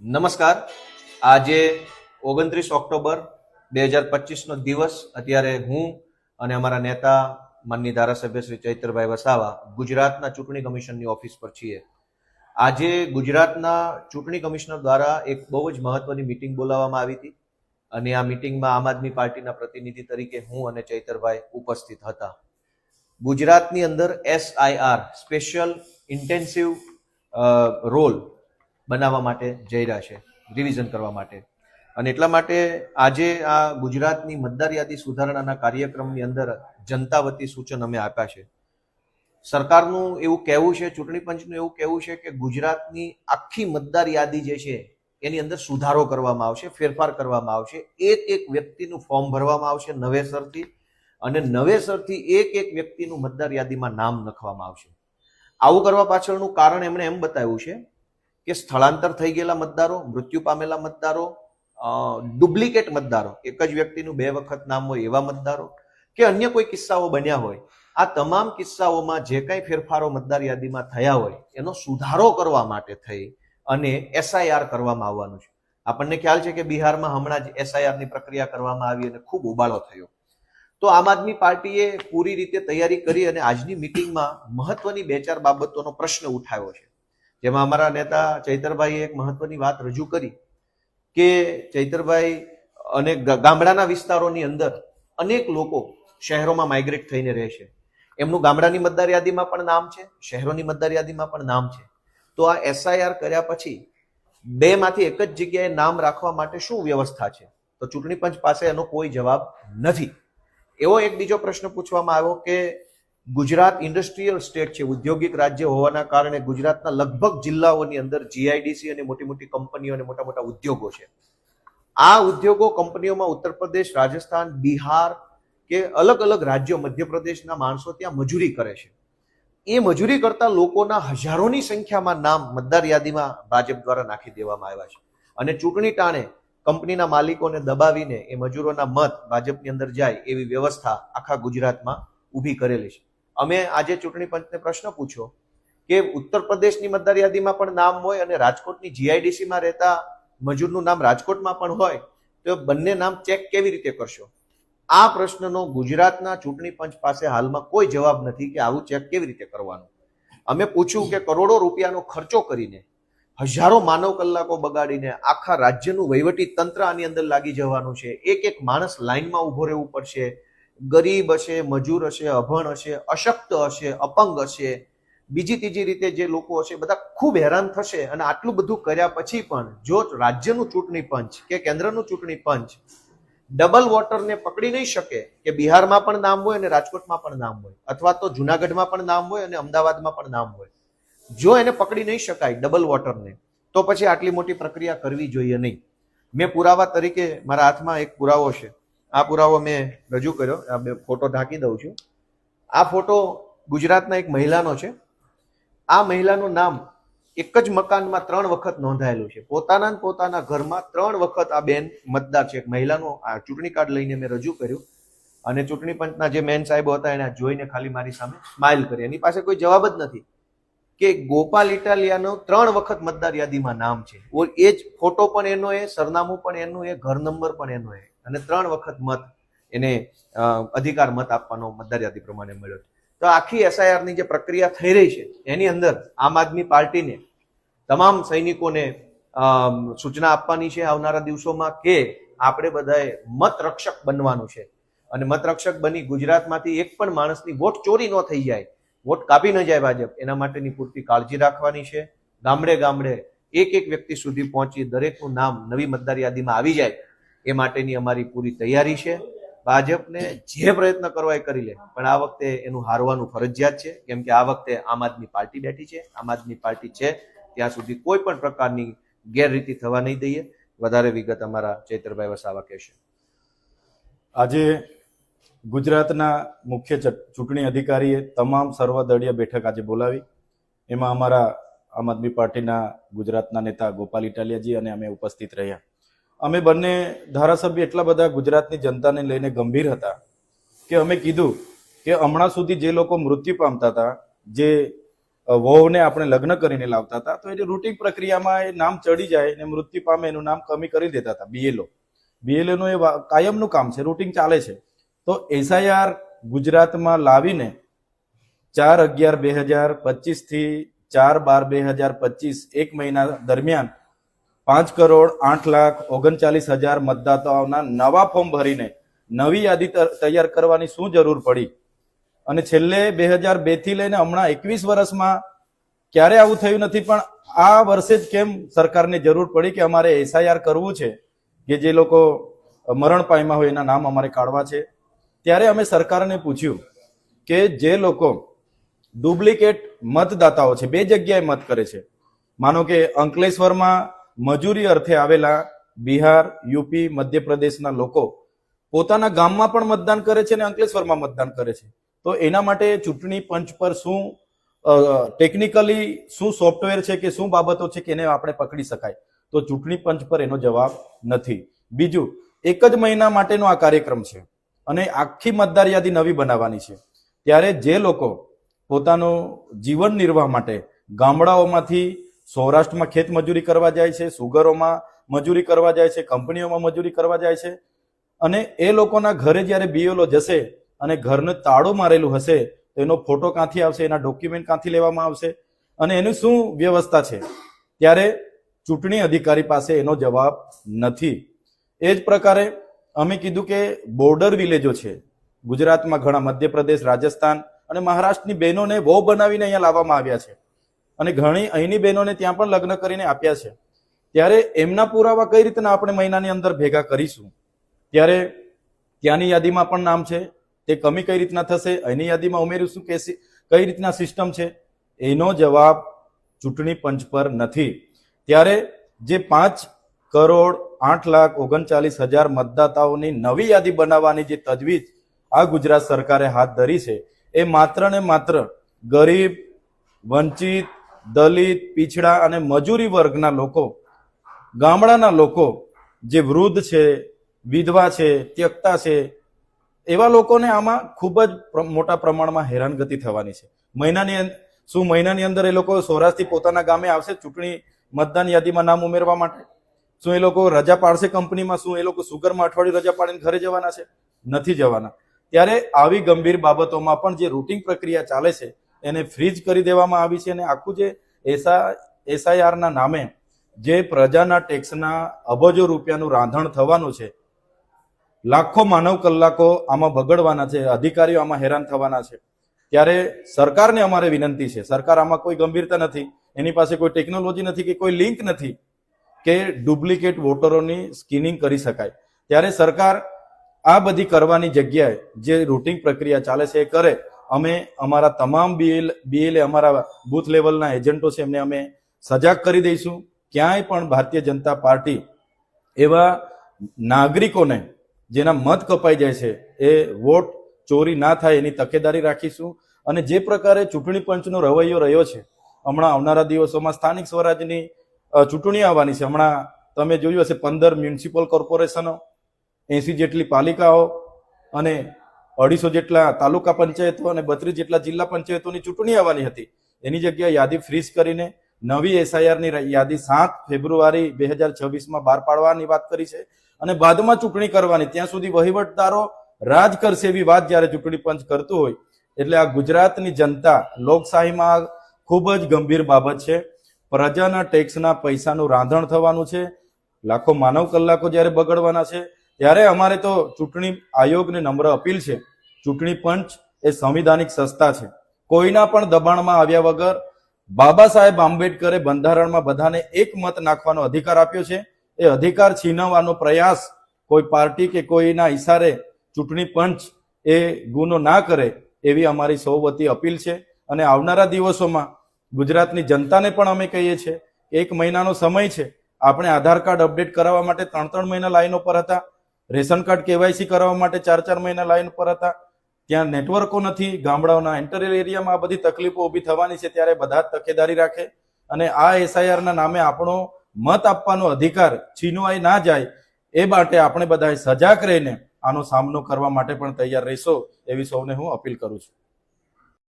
નમસ્કાર. આજે ઓગણત્રીસ ઓક્ટોબર બે હજાર પચીસનો દિવસ. અત્યારે હું અને અમારા નેતા માનની ધારાસભ્ય શ્રી ચૈત્રભાઈ વસાવા ગુજરાતના ચૂંટણી કમિશનની ઓફિસ પર છીએ. આજે ગુજરાતના ચૂંટણી કમિશનર દ્વારા એક બહુ જ મહત્વની મિટિંગ બોલાવવામાં આવી હતી અને આ મિટિંગમાં આમ આદમી પાર્ટીના પ્રતિનિધિ તરીકે હું અને ચૈતરભાઈ ઉપસ્થિત હતા. ગુજરાતની અંદર એસઆઈઆર સ્પેશિયલ ઇન્ટેન્સિવ રોલ બનાવવા માટે જઈ રહ્યા છે રિવિઝન કરવા માટે. અને એટલા માટે આજે આ ગુજરાતની મતદાર યાદી સુધારણાના કાર્યક્રમની અંદર જનતા વતી સૂચન અમે આપ્યા છે. સરકારનું એવું કહેવું છે, ચૂંટણી પંચનું એવું કહેવું છે કે ગુજરાતની આખી મતદાર યાદી જે છે, એની અંદર સુધારો કરવામાં આવશે, ફેરફાર કરવામાં આવશે. એક એક વ્યક્તિનું ફોર્મ ભરવામાં આવશે નવેસરથી અને નવેસરથી એક એક વ્યક્તિનું મતદાર યાદીમાં નામ લખવામાં આવશે. આવું કરવા પાછળનું કારણ એમણે એમ બતાવ્યું છે કે સ્થળાંતર થઈ ગયેલા મતદારો, મૃત્યુ પામેલા મતદારો ડુપ્લિકેટ મતદારો, એક જ વ્યક્તિનું બે વખત નામ હોય એવા મતદારો કે અન્ય કોઈ કિસ્સાઓ બન્યા હોય. આ તમામ કિસ્સાઓમાં જે કંઈ ફેરફારો મતદાર યાદીમાં થયા હોય, એનો સુધારો કરવા માટે થઈ અને એસઆઈઆર કરવામાં આવવાનું છે. આપણને ખ્યાલ છે કે બિહારમાં હમણાં જ એસઆઈઆરની પ્રક્રિયા કરવામાં આવી અને ખૂબ ઉબાળો થયો. તો આમ આદમી પાર્ટીએ પૂરી રીતે તૈયારી કરી અને આજની મિટિંગમાં મહત્વની બે ચાર બાબતોનો પ્રશ્ન ઉઠાવ્યો છે. જેમાં અમારા નેતા ચૈતરભાઈએ એક મહત્વની વાત રજૂ કરી કે ચૈતરભાઈ અને ગામડાના વિસ્તારોની અંદર અનેક લોકો શહેરોમાં માઇગ્રેટ થઈને રહે છે. એમનું ગામડાની મતદાર યાદીમાં પણ નામ છે, શહેરોની મતદાર યાદીમાં પણ નામ છે. તો આ એસઆઈઆર કર્યા પછી બે માંથી એક જ જગ્યાએ નામ રાખવા માટે શું વ્યવસ્થા છે? તો ચૂંટણી પંચ પાસે એનો કોઈ જવાબ નથી. એવો એક બીજો પ્રશ્ન પૂછવામાં આવ્યો કે ગુજરાત ઇન્ડસ્ટ્રીયલ સ્ટેટ છે, ઉદ્યોગિક રાજ્ય હોવાના કારણે ગુજરાતના લગભગ જિલ્લાઓની અંદર જીઆઈડીસી અને મોટી મોટી કંપનીઓ અને મોટા મોટા ઉદ્યોગો છે. આ ઉદ્યોગો કંપનીઓમાં ઉત્તર પ્રદેશ, રાજસ્થાન, બિહાર કે અલગ અલગ રાજ્યો, મધ્યપ્રદેશના માણસો ત્યાં મજૂરી કરે છે. એ મજૂરી કરતા લોકોના હજારોની સંખ્યામાં નામ મતદાર યાદીમાં ભાજપ દ્વારા નાખી દેવામાં આવ્યા છે. અને ચૂંટણી ટાણે કંપનીના માલિકોને દબાવીને એ મજૂરોના મત ભાજપની અંદર જાય એવી વ્યવસ્થા આખા ગુજરાતમાં ઊભી કરેલી છે. અમે આજે ચૂંટણી પંચને પ્રશ્ન પૂછ્યો કે ઉત્તર પ્રદેશની મતદાર યાદીમાં પણ નામ હોય અને રાજકોટની જીઆઈડીસીમાં રહેતા મજૂરનું નામ રાજકોટમાં પણ હોય, તો બંને નામ ચેક કેવી રીતે કરશો? આ પ્રશ્નનો ગુજરાતના ચૂંટણી પંચ પાસે હાલમાં કોઈ જવાબ નથી કે આવું ચેક કેવી રીતે કરવાનું. અમે પૂછ્યું કે કરોડો રૂપિયાનો ખર્ચો કરીને હજારો માનવ કલાકો બગાડીને આખા રાજ્યનું વહીવટી તંત્ર આની અંદર લાગી જવાનું છે. એક એક માણસ લાઈનમાં ઊભો રહેવું પડશે. ગરીબ હશે, મજૂર હશે, અભણ હશે, અશક્ત હશે, અપંગ હશે, બીજી ત્રીજી રીતે જે લોકો હશે, બધા ખૂબ હેરાન થશે અને આટલું બધું કર્યા પછી પણ જો રાજ્યનું ચૂંટણી પંચ કે કેન્દ્રનું ચૂંટણી પંચ ડબલ વોટરને પકડી નહીં શકે કે બિહારમાં પણ નામ હોય અને રાજકોટમાં પણ નામ હોય, અથવા તો જુનાગઢમાં પણ નામ હોય અને અમદાવાદમાં પણ નામ હોય, જો એને પકડી નહીં શકાય ડબલ વોટરને તો પછી આટલી મોટી પ્રક્રિયા કરવી જોઈએ નહીં. મેં પુરાવા તરીકે મારા હાથમાં એક પુરાવો છે. આ પુરાવો મેં રજૂ કર્યો, આ બે ફોટો ઢાંકી દઉં છું. આ ફોટો ગુજરાતના એક મહિલાનો છે. આ મહિલાનું નામ એક જ મકાનમાં ત્રણ વખત નોંધાયેલું છે. પોતાના પોતાના ઘરમાં ત્રણ વખત આ બેન મતદાર છે. એક મહિલાનું આ ચૂંટણી કાર્ડ લઈને મેં રજૂ કર્યું અને ચૂંટણી પંચના જે મેન સાહેબો હતા એને જોઈને ખાલી મારી સામે સ્માઇલ કરી. એની પાસે કોઈ જવાબ જ નથી કે ગોપાલ ઇટાલિયાનો ત્રણ વખત મતદાર યાદીમાં નામ છે. એ જ ફોટો પણ એનો એ, સરનામું પણ એનું એ, ઘર નંબર પણ એનો એ. અને ત્રણ વખત મત એને અધિકાર મત આપવાનો મતદાર યાદી પ્રમાણે મળ્યો તો આખી એસઆઈઆરની જે પ્રક્રિયા થઈ રહી છે, એની અંદર આમ આદમી પાર્ટીને, તમામ સૈનિકોને સૂચના આપવાની છે આવનારા દિવસોમાં કે આપણે બધાએ મત રક્ષક બનવાનું છે. અને મત રક્ષક બની ગુજરાતમાંથી એક પણ માણસની વોટ ચોરી ન થઈ જાય, વોટ કાપી ન જાય ભાજપ, એના માટેની પૂરતી કાળજી રાખવાની છે. ગામડે ગામડે એક એક વ્યક્તિ સુધી પહોંચી દરેકનું નામ નવી મતદાર યાદીમાં આવી જાય. એ માટેની અમારી પૂરી તૈયારી છે. ભાજપને જે પ્રયત્ન કરવા એ કરી લે, પણ આ વખતે એનું હારવાનું ફરજિયાત છે. કેમ કે આ વખતે આમ આદમી પાર્ટી બેઠી છે. આમ આદમી પાર્ટી છે. ત્યાં સુધી કોઈ પણ પ્રકારની ગેરરીતિ થવા નહીં દઈએ. વધારે વિગત અમારા ચૈત્રભાઈ વસાવા કહેશે. આજે ગુજરાતના મુખ્ય ચૂંટણી અધિકારીએ તમામ સર્વદળીય બેઠક આજે બોલાવી. એમાં અમારા આમ આદમી પાર્ટીના ગુજરાતના નેતા ગોપાલ ઇટાલિયાજી અને અમે ઉપસ્થિત રહ્યા. અમે બંને ધારાસભ્ય એટલા બધા ગુજરાતની જનતાને લઈને ગંભીર હતા કે અમે કીધું કે હમણાં સુધી જે લોકો મૃત્યુ પામતા હતા, જે વહુને આપણે લગ્ન કરીને લાવતા હતા, તો એ રૂટિન પ્રક્રિયામાં એ નામ ચડી જાય ને મૃત્યુ પામે એનું નામ કમી કરી દેતા હતા બીએલઓ બીએલઓનું એ કાયમનું કામ છે, રૂટિન ચાલે છે. તો એસઆઈઆર ગુજરાતમાં લાવીને ચાર અગિયાર બે હજાર પચીસથી ચાર બાર બે હજાર પચીસ એક મહિના દરમિયાન પાંચ કરોડ આઠ લાખ ઓગણચાલીસ હજાર મતદાતાઓના નવા ફોર્મ ભરીને નવી યાદી તૈયાર કરવાની શું જરૂર પડી? અને છેલ્લે બે હજાર બેથી લઈને હમણાં એકવીસ વર્ષમાં ક્યારે આવું થયું નથી? પણ આ વર્ષે જ કેમ સરકારને જરૂર પડી કે અમારે એસઆઈઆર કરવું છે? કે જે લોકો મરણ પામ્યા હોય એના નામ અમારે કાઢવા છે? ત્યારે અમે સરકારને પૂછ્યું કે જે લોકો ડુપ્લિકેટ મતદાતાઓ છે, બે જગ્યાએ મત કરે છે. માનો કે અંકલેશ્વરમાં મજૂરી અર્થે આવેલા બિહાર, યુપી, મધ્યપ્રદેશના લોકો પોતાના ગામમાં પણ મતદાન કરે છે અને અંકલેશ્વરમાં મતદાન કરે છે. તો એના માટે ચૂંટણી પંચ પર શું ટેકનિકલી શું સોફ્ટવેર છે કે શું બાબતો છે કે એને આપણે પકડી શકાય? તો ચૂંટણી પંચ પર એનો જવાબ નથી. બીજું, એક જ મહિના માટેનો આ કાર્યક્રમ છે અને આખી મતદાર યાદી નવી બનાવવાની છે. ત્યારે જે લોકો પોતાનું જીવન નિર્વાહ માટે ગામડાઓમાંથી સૌરાષ્ટ્રમાં ખેત મજૂરી કરવા જાય છે, સુગરોમાં મજૂરી કરવા જાય છે, કંપનીઓમાં મજૂરી કરવા જાય છે. અને એ લોકોના ઘરે જ્યારે બીએલઓ જશે અને ઘરને તાળું મારેલું હશે, તો એનો ફોટો ક્યાંથી આવશે, એના ડોક્યુમેન્ટ ક્યાંથી લેવામાં આવશે અને એની શું વ્યવસ્થા છે? ત્યારે ચૂંટણી અધિકારી પાસે એનો જવાબ નથી. એ જ પ્રકારે અમે કીધું કે બોર્ડર વિલેજો છે. ગુજરાતમાં ઘણા મધ્યપ્રદેશ, રાજસ્થાન અને મહારાષ્ટ્રની બહેનોને વહુ બનાવીને અહીંયા લાવવામાં આવ્યા છે. અને ઘણી અહીંની બહેનોને ત્યાં પણ લગ્ન કરીને આપ્યા છે. ત્યારે એમના પુરાવા કઈ રીતના આપણે મહિનાની અંદર ભેગા કરીશું? ત્યારે ત્યાંની યાદીમાં પણ નામ છે. તે કમી કઈ રીતના થશે? અહીંની યાદીમાં ઉમેરીશું કે કઈ રીતના સિસ્ટમ છે? એનો જવાબ ચૂંટણી પંચ પર નથી. ત્યારે જે પાંચ કરોડ આઠ લાખ ઓગણચાલીસ હજાર મતદાતાઓની નવી યાદી બનાવવાની જે તજવીજ આ ગુજરાત સરકારે હાથ ધરી છે, એ માત્ર ને માત્ર ગરીબ, વંચિત દલિત, પીછડા અને મજૂરી વર્ગના લોકો, ગામડાના લોકો જે વૃદ્ધ છે, વિધવા છે, ત્યક્તા છે, એવા લોકોને આમાં ખૂબ જ મોટા પ્રમાણમાં હેરાનગતિ થવાની છે. મહિનાની શું મહિનાની અંદર એ લોકો સૌરાષ્ટ્રથી પોતાના ગામે આવશે ચૂંટણી મતદાન યાદીમાં નામ ઉમેરવા માટે? શું એ લોકો રજા પાડશે કંપનીમાં? શું એ લોકો સુગરમાં અઠવાડિયું રજા પાડીને ઘરે જવાના છે? નથી જવાના. ત્યારે આવી ગંભીર બાબતોમાં પણ જે રૂટિંગ પ્રક્રિયા ચાલે છે એને ફ્રીજ કરી દેવામાં આવી છે અને આખું જે એસા એસઆઈઆરના નામે જે પ્રજાના ટેક્સના અબજો રૂપિયાનું રાંધણ થવાનું છે, લાખો માનવ કલાકો આમાં બગડવાના છે, અધિકારીઓ આમાં હેરાન થવાના છે. ત્યારે સરકારને અમારે વિનંતી છે, સરકાર આમાં કોઈ ગંભીરતા નથી, એની પાસે કોઈ ટેકનોલોજી નથી કે કોઈ લિંક નથી કે ડુપ્લિકેટ વોટરોની સ્કિનિંગ કરી શકાય. ત્યારે સરકાર આ બધી કરવાની જગ્યાએ જે રૂટિંગ પ્રક્રિયા ચાલે છે એ કરે અમે અમારા તમામ બીએલ બીએલએ અમારા બૂથ લેવલના એજન્ટો છે, એમને અમે સજાગ કરી દઈશું. ક્યાંય પણ ભારતીય જનતા પાર્ટી એવા નાગરિકોને જેના મત કપાઈ જાય છે, એ વોટ ચોરી ના થાય એની તકેદારી રાખીશું. અને જે પ્રકારે ચૂંટણી પંચનો રવૈયો રહ્યો છે, હમણાં આવનારા દિવસોમાં સ્થાનિક સ્વરાજની ચૂંટણી આવવાની છે. હમણાં તમે જોયું હશે, પંદર મ્યુનિસિપલ કોર્પોરેશનો એસી જેટલી પાલિકાઓ અને અઢીસો જેટલા તાલુકા પંચાયતો અને બત્રીસ જેટલા જિલ્લા પંચાયતોની ચૂંટણી આવવાની હતી. એની જગ્યાએ યાદી ફ્રીઝ કરીને નવી એસઆઈઆરની યાદી સાત ફેબ્રુઆરી બે હજાર છવ્વીસમાં બહાર પાડવાની વાત કરી છે અને બાદમાં ચૂંટણી કરવાની. ત્યાં સુધી વહીવટદારો રાજ કરશે એવી વાત જ્યારે ચૂંટણી પંચ કરતું હોય. એટલે આ ગુજરાતની જનતા લોકશાહીમાં ખૂબ જ ગંભીર બાબત છે. પ્રજાના ટેક્સના પૈસાનું રાંધણ થવાનું છે. લાખો માનવ કલાકો જ્યારે બગડવાના છે, ત્યારે અમારે તો ચૂંટણી આયોગને નમ્ર અપીલ છે ચૂંટણી પંચ એ સંવિધાનિક સંસ્થા છે. કોઈના પણ દબાણમાં આવ્યા વગર બાબા સાહેબ આંબેડકરે બંધારણમાં બધાને એક મત નાખવાનો અધિકાર આપ્યો છે. એ અધિકાર છીનવવાનો પ્રયાસ કોઈ પાર્ટી કે કોઈના ઈશારે ચૂંટણી પંચ એ ગુનો ના કરે એવી અમારી સૌ વતી અપીલ છે. અને આવનારા દિવસોમાં ગુજરાતની જનતાને પણ અમે કહીએ છીએ એક મહિનાનો સમય છે. આપણે આધાર કાર્ડ અપડેટ કરાવવા માટે ત્રણ ત્રણ મહિના લાઈનો પર હતા. રેશન કાર્ડ કેવાયસી કરાવવા માટે ચાર ચાર મહિના લાઈન પર હતા. ત્યાં નેટવર્કો નથી, ગામડાઓના એન્ટરિયલ એરિયામાં આ બધી તકલીફો ઊભી થવાની છે ત્યારે બધા તકેદારી રાખે. અને આ એસઆઈઆરના નામે આપણો મત આપવાનો અધિકાર છીનવાઈ ના જાય એ માટે આપણે બધાએ સજાગ રહીને આનો સામનો કરવા માટે પણ તૈયાર રહેશો એવી સૌને હું અપીલ કરું છું.